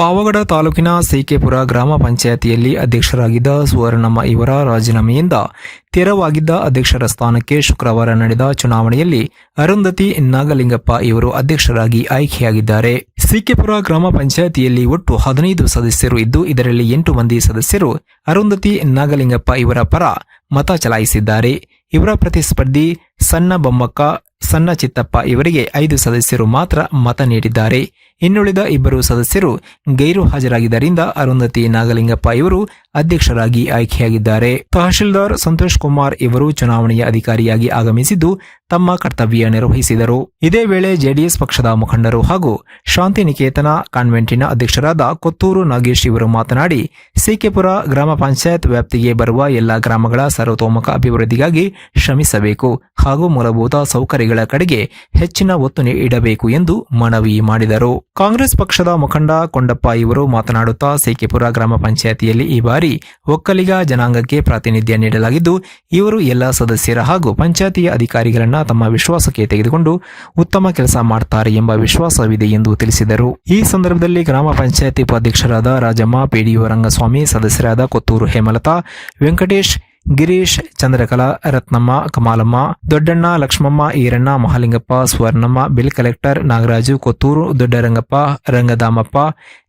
ಪಾವಗಡ ತಾಲೂಕಿನ ಸಿಕೆಪುರ ಗ್ರಾಮ ಪಂಚಾಯತಿಯಲ್ಲಿ ಅಧ್ಯಕ್ಷರಾಗಿದ್ದ ಸುವರ್ಣಮ್ಮ ಇವರ ರಾಜೀನಾಮೆಯಿಂದ ತೆರವಾಗಿದ್ದ ಅಧ್ಯಕ್ಷರ ಸ್ಥಾನಕ್ಕೆ ಶುಕ್ರವಾರ ನಡೆದ ಚುನಾವಣೆಯಲ್ಲಿ ಅರುಂಧತಿ ನಾಗಲಿಂಗಪ್ಪ ಇವರು ಅಧ್ಯಕ್ಷರಾಗಿ ಆಯ್ಕೆಯಾಗಿದ್ದಾರೆ. ಸಿಕೆಪುರ ಗ್ರಾಮ ಪಂಚಾಯತಿಯಲ್ಲಿ ಒಟ್ಟು ಹದಿನೈದು ಸದಸ್ಯರು ಇದ್ದು, ಇದರಲ್ಲಿ ಎಂಟು ಮಂದಿ ಸದಸ್ಯರು ಅರುಂಧತಿ ನಾಗಲಿಂಗಪ್ಪ ಇವರ ಪರ ಮತ ಚಲಾಯಿಸಿದ್ದಾರೆ. ಇವರ ಪ್ರತಿಸ್ಪರ್ಧಿ ಸಣ್ಣ ಬೊಮ್ಮಕ್ಕ, ಸಣ್ಣ ಚಿತ್ತಪ್ಪ ಇವರಿಗೆ ಐದು ಸದಸ್ಯರು ಮಾತ್ರ ಮತ ನೀಡಿದ್ದಾರೆ. ಇನ್ನುಳಿದ ಇಬ್ಬರು ಸದಸ್ಯರು ಗೈರು ಹಾಜರಾಗಿದ್ದರಿಂದ ಅರುಂಧತಿ ನಾಗಲಿಂಗಪ್ಪ ಇವರು ಅಧ್ಯಕ್ಷರಾಗಿ ಆಯ್ಕೆಯಾಗಿದ್ದಾರೆ. ತಹಶೀಲ್ದಾರ್ ಸಂತೋಷ್ ಕುಮಾರ್ ಇವರು ಚುನಾವಣೆಯ ಅಧಿಕಾರಿಯಾಗಿ ಆಗಮಿಸಿದ್ದು ತಮ್ಮ ಕರ್ತವ್ಯ ನಿರ್ವಹಿಸಿದರು. ಇದೇ ವೇಳೆ ಜೆಡಿಎಸ್ ಪಕ್ಷದ ಮುಖಂಡರು ಹಾಗೂ ಶಾಂತಿನಿಕೇತನ ಕಾನ್ವೆಂಟಿನ ಅಧ್ಯಕ್ಷರಾದ ಕೊತ್ತೂರು ನಾಗೇಶ್ ಇವರು ಮಾತನಾಡಿ, ಸಿಕೆಪುರ ಗ್ರಾಮ ಪಂಚಾಯತ್ ವ್ಯಾಪ್ತಿಗೆ ಬರುವ ಎಲ್ಲ ಗ್ರಾಮಗಳ ಸರ್ವತೋಮುಖ ಅಭಿವೃದ್ಧಿಗಾಗಿ ಶ್ರಮಿಸಬೇಕು ಹಾಗೂ ಮೂಲಭೂತ ಸೌಕರ್ಯಗಳ ಕಡೆಗೆ ಹೆಚ್ಚಿನ ಒತ್ತು ನೀಡಬೇಕು ಎಂದು ಮನವಿ ಮಾಡಿದರು. ಕಾಂಗ್ರೆಸ್ ಪಕ್ಷದ ಮುಖಂಡ ಕೊಂಡಪ್ಪ ಇವರು ಮಾತನಾಡುತ್ತಾ, ಸೇಕೆಪುರ ಗ್ರಾಮ ಪಂಚಾಯತಿಯಲ್ಲಿ ಈ ಬಾರಿ ಒಕ್ಕಲಿಗ ಜನಾಂಗಕ್ಕೆ ಪ್ರಾತಿನಿಧ್ಯ ನೀಡಲಾಗಿದ್ದು, ಇವರು ಎಲ್ಲ ಸದಸ್ಯರ ಹಾಗೂ ಪಂಚಾಯತಿಯ ಅಧಿಕಾರಿಗಳನ್ನ ತಮ್ಮ ವಿಶ್ವಾಸಕ್ಕೆ ತೆಗೆದುಕೊಂಡು ಉತ್ತಮ ಕೆಲಸ ಮಾಡುತ್ತಾರೆ ಎಂಬ ವಿಶ್ವಾಸವಿದೆ ಎಂದು ತಿಳಿಸಿದರು. ಈ ಸಂದರ್ಭದಲ್ಲಿ ಗ್ರಾಮ ಪಂಚಾಯತಿ ಉಪಾಧ್ಯಕ್ಷರಾದ ರಾಜಮ್ಮ ಪಿಡಿಒ ರಂಗಸ್ವಾಮಿ, ಸದಸ್ಯರಾದ Kotturu Hemalatha, Venkatesh Girish, Chandrakala, Ratnamma, Kamalamma, Doddanna, Lakshmamma, Iranna, Mahalingappa, Swarnamma, bill collector, Nagaraju, Kotturu, Doddarangappa, Rangadamappa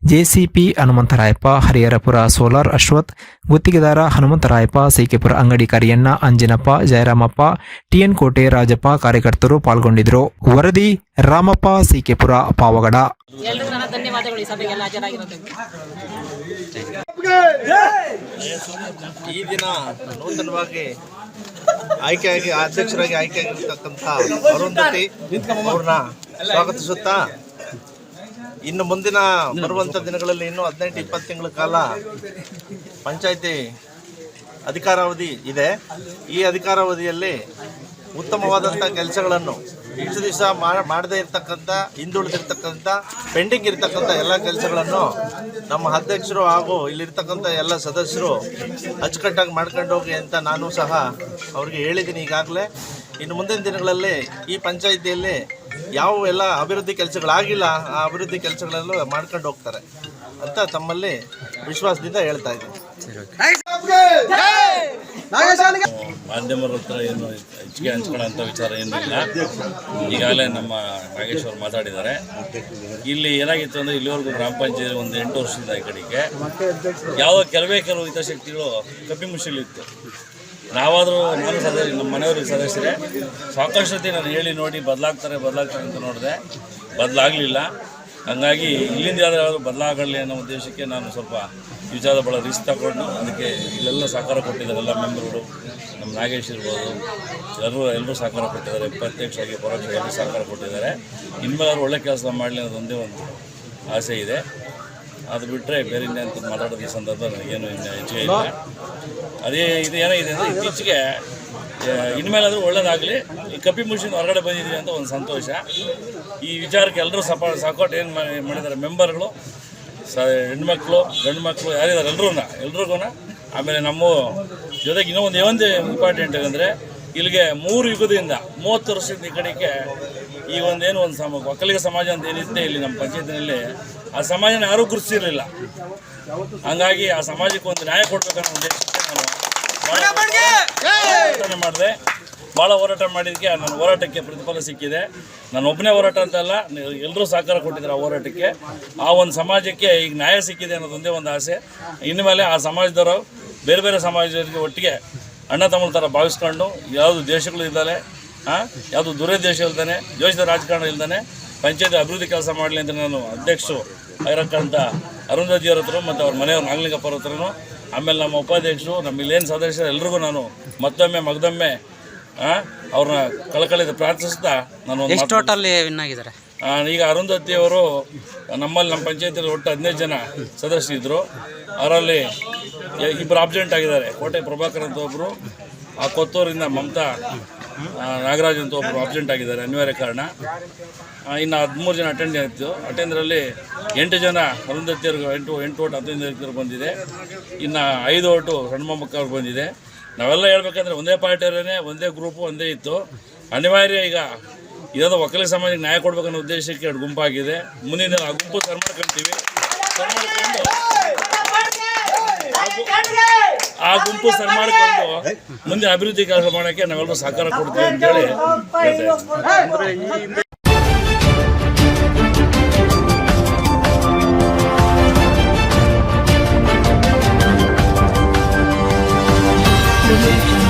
JCB Hanumantharayappa, Hariharapura, solar, Ashwath, ಗುತ್ತಿಗೆದಾರ ಹನುಮಂತರಾಯಪ್ಪ, ಸೀಕೆಪುರ ಅಂಗಡಿ ಕರಿಯಣ್ಣ, ಅಂಜನಪ್ಪ, ಜಯರಾಮಪ್ಪ ಟಿಎನ್ ಕೋಟೆ, ರಾಜಪ್ಪ ಕಾರ್ಯಕರ್ತರು ಪಾಲ್ಗೊಂಡಿದ್ದರು. ವರದಿ, ರಾಮಪ್ಪ, ಸೀಕೆಪುರ, ಪಾವಗಡ. ಈ ದಿನ ನೂತನವಾಗಿ ಆಯ್ಕೆಯಾಗಿ, ಅಧ್ಯಕ್ಷರಾಗಿ ಆಯ್ಕೆಯಾಗಿರ್ತಕ್ಕಂಥ ಅರುಂಧತಿ ಅವ್ರನ್ನ ಸ್ವಾಗತಿಸುತ್ತಾ, ಇನ್ನು ಮುಂದಿನ ಬರುವಂಥ ದಿನಗಳಲ್ಲಿ ಇನ್ನು ಹದಿನೆಂಟು, ಇಪ್ಪತ್ತು ತಿಂಗಳ ಕಾಲ ಪಂಚಾಯತಿ ಅಧಿಕಾರಾವಧಿ ಇದೆ. ಈ ಅಧಿಕಾರಾವಧಿಯಲ್ಲಿ ಉತ್ತಮವಾದಂಥ ಕೆಲಸಗಳನ್ನು ಇಷ್ಟು ದಿವಸ ಮಾಡದೇ ಇರ್ತಕ್ಕಂಥ ಹಿಂದುಳಿದಿರ್ತಕ್ಕಂಥ ಪೆಂಡಿಂಗ್ ಇರ್ತಕ್ಕಂಥ ಎಲ್ಲ ಕೆಲಸಗಳನ್ನು ನಮ್ಮ ಅಧ್ಯಕ್ಷರು ಹಾಗೂ ಇಲ್ಲಿರ್ತಕ್ಕಂಥ ಎಲ್ಲ ಸದಸ್ಯರು ಅಚ್ಚುಕಟ್ಟಾಗಿ ಮಾಡ್ಕೊಂಡು ಹೋಗಿ ಅಂತ ನಾನು ಸಹ ಅವ್ರಿಗೆ ಹೇಳಿದ್ದೀನಿ ಈಗಾಗಲೇ. ಇನ್ನು ಮುಂದಿನ ದಿನಗಳಲ್ಲಿ ಈ ಪಂಚಾಯಿತಿಯಲ್ಲಿ ಯಾವ ಎಲ್ಲ ಅಭಿವೃದ್ಧಿ ಕೆಲಸಗಳಾಗಿಲ್ಲ ಆ ಅಭಿವೃದ್ಧಿ ಕೆಲಸಗಳಲ್ಲೂ ಮಾಡ್ಕೊಂಡು ಹೋಗ್ತಾರೆ ಅಂತ ತಮ್ಮಲ್ಲಿ ವಿಶ್ವಾಸದಿಂದ ಹೇಳ್ತಾ ಇದ್ದೀನಿ. ಮಾಧ್ಯಮರ ಹತ್ರ ಏನು ಹೆಚ್ಚಿಗೆ ಹಂಚ್ಕೊಳ್ಳೋಂಥ ವಿಚಾರ ಏನೂ ಇಲ್ಲ ಈಗಾಗಲೇ ನಮ್ಮ ನಾಗೇಶ್ ಅವರು ಮಾತಾಡಿದ್ದಾರೆ. ಇಲ್ಲಿ ಏನಾಗಿತ್ತು ಅಂದರೆ ಇಲ್ಲಿವರೆಗೂ ಗ್ರಾಮ ಪಂಚಾಯತ್ ಒಂದು ಎಂಟು ವರ್ಷದಿಂದ ಈ ಕಡೆಗೆ ಯಾವುದೋ ಕೆಲವೇ ಕೆಲವು ಹಿತಾಸಕ್ತಿಗಳು ಕಪಿಮುಷಿಲಿತ್ತು ನಾವಾದರೂ ನಾನು ಸದಸ್ಯ ನಮ್ಮ ಮನೆಯವ್ರಿಗೆ ಸದಸ್ಯರೇ, ಸಾಕಷ್ಟು ಸತಿ ನಾನು ಹೇಳಿ ನೋಡಿ ಬದಲಾಗ್ತಾರೆ ಬದಲಾಗ್ತಾರೆ ಅಂತ ನೋಡಿದೆ. ಬದಲಾಗಲಿಲ್ಲ. ಹಂಗಾಗಿ ಇಲ್ಲಿಂದ ಯಾವ್ದಾದ್ರು ಬದಲಾಗಲಿ ಅನ್ನೋ ಉದ್ದೇಶಕ್ಕೆ ನಾನು ಸ್ವಲ್ಪ ವಿಚಾರದ ಭಾಳ ರಿಸ್ಕ್ ತಗೊಂಡು ಅದಕ್ಕೆ ಇಲ್ಲೆಲ್ಲ ಸಹಕಾರ ಕೊಟ್ಟಿದ್ದಾರೆ ಎಲ್ಲ ಮೆಂಬರ್ಗಳು. ನಮ್ಮ ನಾಗೇಶ್ ಇರ್ಬೋದು, ಎಲ್ಲರೂ ಎಲ್ಲರೂ ಸಹಕಾರ ಕೊಟ್ಟಿದ್ದಾರೆ, ಪ್ರತ್ಯಕ್ಷವಾಗಿ ಪರೋಕ್ಷವಾಗಿ ಎಲ್ಲರೂ ಸಹಕಾರ ಕೊಟ್ಟಿದ್ದಾರೆ. ಇನ್ಮೇಲೆ ಅವ್ರು ಒಳ್ಳೆ ಕೆಲಸ ಮಾಡಲಿ ಅನ್ನೋದೊಂದೇ ಒಂದು ಆಸೆ ಇದೆ. ಅದು ಬಿಟ್ಟರೆ ಬೇರೆ ಅಂತ ಮಾತಾಡೋದು ಈ ಸಂದರ್ಭ ನನಗೇನು ಇನ್ನು ಹೆಚ್ಚಿಗೆ ಇಲ್ಲ. ಅದೇ ಇದು ಏನಾಗಿದೆ ಅಂದರೆ ಇತ್ತೀಚೆಗೆ ಇನ್ಮೇಲಾದರೂ ಒಳ್ಳೇದಾಗಲಿ. ಈ ಕಪಿ ಮುಷಿನ್ ಹೊರಗಡೆ ಬಂದಿದ್ದೀವಿ ಅಂತ ಒಂದು ಸಂತೋಷ. ಈ ವಿಚಾರಕ್ಕೆ ಎಲ್ಲರೂ ಸಪ ಸಪೋರ್ಟ್ ಏನು ಮಾಡಿದ್ದಾರೆ, ಮೆಂಬರ್ಗಳು ಸ ಹೆಣ್ಮಕ್ಳು ಗಂಡು ಮಕ್ಕಳು ಯಾರಿದ್ದಾರೆ? ಎಲ್ಲರೂ ಎಲ್ರಿಗೂ ಆಮೇಲೆ ನಮ್ಮ ಜೊತೆಗೆ ಇನ್ನೊಂದು ಒಂದು ಒಂದು ಇಂಪಾರ್ಟೆಂಟ್ ಅಂದರೆ ಇಲ್ಲಿಗೆ ಮೂರು ಯುಗದಿಂದ ಮೂವತ್ತು ವರ್ಷದಿಂದ ಈ ಕಡೆಗೆ ಈ ಒಂದೇನು ಒಂದು ಸಮ ಒಕ್ಕಲಿಗ ಸಮಾಜ ಅಂತ ಏನಿದೆ ಇಲ್ಲಿ ನಮ್ಮ ಪಂಚಾಯತಿನಲ್ಲಿ ಆ ಸಮಾಜನ ಯಾರೂ ಗುರುತಿಸಿರಲಿಲ್ಲ. ಹಂಗಾಗಿ ಆ ಸಮಾಜಕ್ಕೆ ಒಂದು ನ್ಯಾಯ ಕೊಡ್ಬೇಕನ್ನೋ ಉದ್ದೇಶಕ್ಕೆ ನಾನು ಮಾಡಿದೆ. ಭಾಳ ಹೋರಾಟ ಮಾಡಿದ್ದಕ್ಕೆ ನನ್ನ ಹೋರಾಟಕ್ಕೆ ಪ್ರತಿಫಲ ಸಿಕ್ಕಿದೆ. ನಾನು ಒಬ್ಬನೇ ಹೋರಾಟ ಅಂತಲ್ಲ ಎಲ್ಲರೂ ಸಹಕಾರ ಕೊಟ್ಟಿದ್ದಾರೆ ಆ ಹೋರಾಟಕ್ಕೆ. ಆ ಒಂದು ಸಮಾಜಕ್ಕೆ ಈಗ ನ್ಯಾಯ ಸಿಕ್ಕಿದೆ ಅನ್ನೋದೊಂದೇ ಒಂದು ಆಸೆ. ಇನ್ನು ಮೇಲೆ ಆ ಸಮಾಜದವರು, ಬೇರೆ ಬೇರೆ ಸಮಾಜದವರಿಗೆ ಒಟ್ಟಿಗೆ ಅಣ್ಣ ತಮ್ಮ ಥರ ಭಾವಿಸ್ಕೊಂಡು, ಯಾವುದು ದೇಶಗಳು ಇದ್ದಾವೆ ಹಾಂ ಯಾವುದು ದುರುದ್ದೇಶ ಇಲ್ದಾನೆ ದೇಶದ ರಾಜಕಾರಣ ಇಲ್ದಾನೆ, ಪಂಚಾಯತ್ ಅಭಿವೃದ್ಧಿ ಕೆಲಸ ಮಾಡಲಿ ಅಂತ ನಾನು ಅಧ್ಯಕ್ಷರು ಆಗಿರಕ್ಕಂಥ ಅರುಂಧತಿಯವ್ರ ಹತ್ರ ಮತ್ತು ಅವ್ರ ಮನೆಯವ್ರ ನಾಗಲಿಂಗಪ್ಪರ ಹತ್ರನೂ, ಆಮೇಲೆ ನಮ್ಮ ಉಪಾಧ್ಯಕ್ಷರು, ನಮ್ಮ ಇಲ್ಲೇನು ಸದಸ್ಯರು ಎಲ್ರಿಗೂ ನಾನು ಮತ್ತೊಮ್ಮೆ, ಮಗದೊಮ್ಮೆ ಅವ್ರನ್ನ ಕಳಕಳಿದ ಪ್ರಾರ್ಥಿಸ್ತಾ ನಾನು ಎಷ್ಟು ಟೋಟಲ್ ವಿನ್ ಆಗಿದ್ದಾರೆ? ಈಗ ಅರುಂಧತಿ ಅವರು ನಮ್ಮಲ್ಲಿ ನಮ್ಮ ಪಂಚಾಯತಿಯಲ್ಲಿ ಒಟ್ಟು ಹದಿನೈದು ಜನ ಸದಸ್ಯರಿದ್ದರು ಅವರಲ್ಲಿ ಇಬ್ಬರು ಆಬ್ಜೆಂಟ್ ಆಗಿದ್ದಾರೆ. ಕೋಟೆ ಪ್ರಭಾಕರ್ ಅಂತ ಒಬ್ಬರು ಆ ಕೊತ್ತೂರಿಂದ ಮಮತಾ ನಾಗರಾಜ್ ಅಂತ ಒಬ್ಬರು ಆಬ್ಜೆಂಟ್ ಆಗಿದ್ದಾರೆ ಅನಿವಾರ್ಯ ಕಾರಣ. ಇನ್ನು ಹದಿಮೂರು ಜನ ಅಟೆಂಡ್ ಆಯಿತು ಅಟೆಂಡರಲ್ಲಿ ಎಂಟು ಜನ ಅರುಂಧತಿಯವ್ರಿಗೆ ಎಂಟು ಎಂಟು ಓಟು ಹದಿನೈದು ಬಂದಿದೆ. ಇನ್ನು ಐದು ಓಟು ಸಣ್ಣ ಮೊಮ್ಮಕ್ಕ ಅವ್ರಿಗೆ ಬಂದಿದೆ. ನಾವೆಲ್ಲ ಹೇಳ್ಬೇಕಂದ್ರೆ ಒಂದೇ ಪಾರ್ಟಿಯವರೇ ಒಂದೇ ಗ್ರೂಪು ಒಂದೇ ಇತ್ತು ಅನಿವಾರ್ಯ ಈಗ ಇದೊಂದು ಒಕ್ಕಲಿ ಸಮಾಜಕ್ಕೆ ನ್ಯಾಯ ಕೊಡ್ಬೇಕನ್ನೋ ಉದ್ದೇಶಕ್ಕೆ ಎರಡು ಗುಂಪಾಗಿದೆ ಮುಂದಿನ ಆ ಗುಂಪು ಸರ್ಮಾಡ್ಕೊಂತೀವಿ ಆ ಗುಂಪು ಸರ್ಮಾಡ್ಕೊಂಡು ಮುಂದೆ ಅಭಿವೃದ್ಧಿ ಕೆಲಸ ಮಾಡೋಕ್ಕೆ ನಾವೆಲ್ಲರೂ ಸಹಕಾರ ಕೊಡ್ತೀವಿ ಅಂತೇಳಿ ಹೇಳ್ತಾ ಇದ್ದೀನಿ. Thank you.